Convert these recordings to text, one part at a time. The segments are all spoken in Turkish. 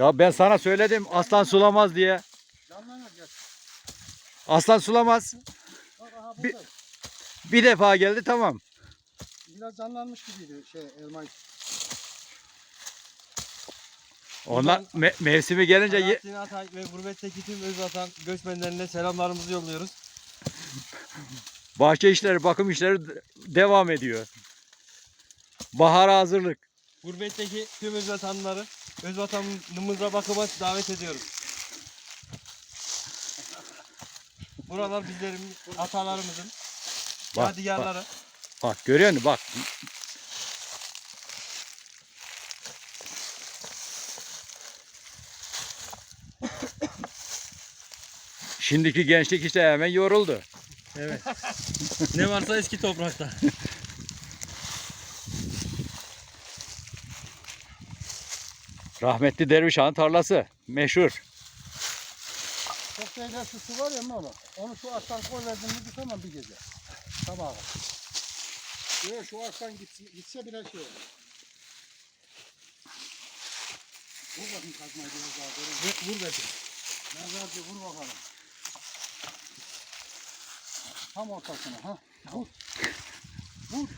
Ya ben sana söyledim aslan sulamaz diye. Aslan sulamaz. Bir-. Bir defa geldi tamam. Biraz canlanmış gibiydi şey elma. Onlar me- mevsimi gelince ye- Alaaddin Atay ve gurbetteki tüm özvatan göçmenlerine selamlarımızı yolluyoruz. bahçe işleri, bakım işleri de- devam ediyor. Bahara hazırlık. Gurbetteki tüm özvatanları özvatanımıza bakıma davet ediyoruz. Buralar bizlerin atalarımızın Bak, yadigarları. Bak görüyor musun? Bak. Şimdiki gençlik işte hemen yoruldu. Evet. ne varsa eski toprakta. Rahmetli Derviş Han'ın tarlası. Meşhur. Çok tehlikeli su var ya oğlum. Onu şu ağaçtan koy verdin mi tutamam bir gece. Sabaha. Yok şu ağaçtan gitse, gitse bile şey olur. Vur bakayım kazmayı biraz daha. Vur, vur bakayım. Nazarcı vur bakalım. Tam ortasına ha. Vur. Vur.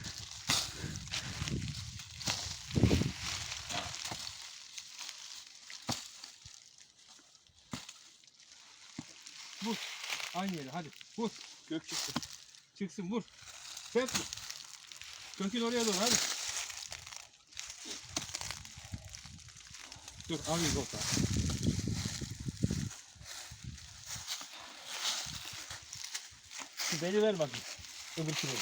Aynı yere hadi vur. Gök çıksın. Çıksın vur. Sert vur. Kökün oraya doğru hadi. Dur alayım olta. Şu beni ver bakayım. Öbür kilo.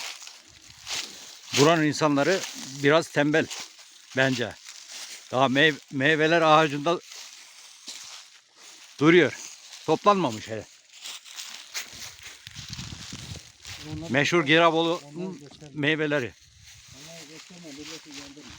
Buranın insanları biraz tembel bence. Daha meyve, meyveler ağacında duruyor. Toplanmamış hele. Onlar- Meşhur Girabolu meyveleri. Onlar gösterme. Milleti yandırma.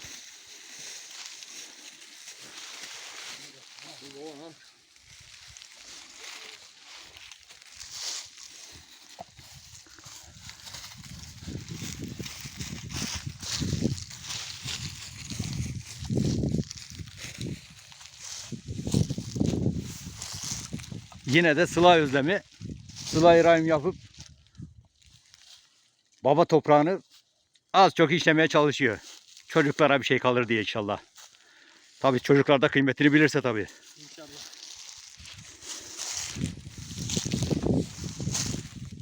Yine de sıla özlemi. Sıla rahim yapıp baba toprağını az çok işlemeye çalışıyor. Çocuklara bir şey kalır diye inşallah. Tabii çocuklar da kıymetini bilirse tabii.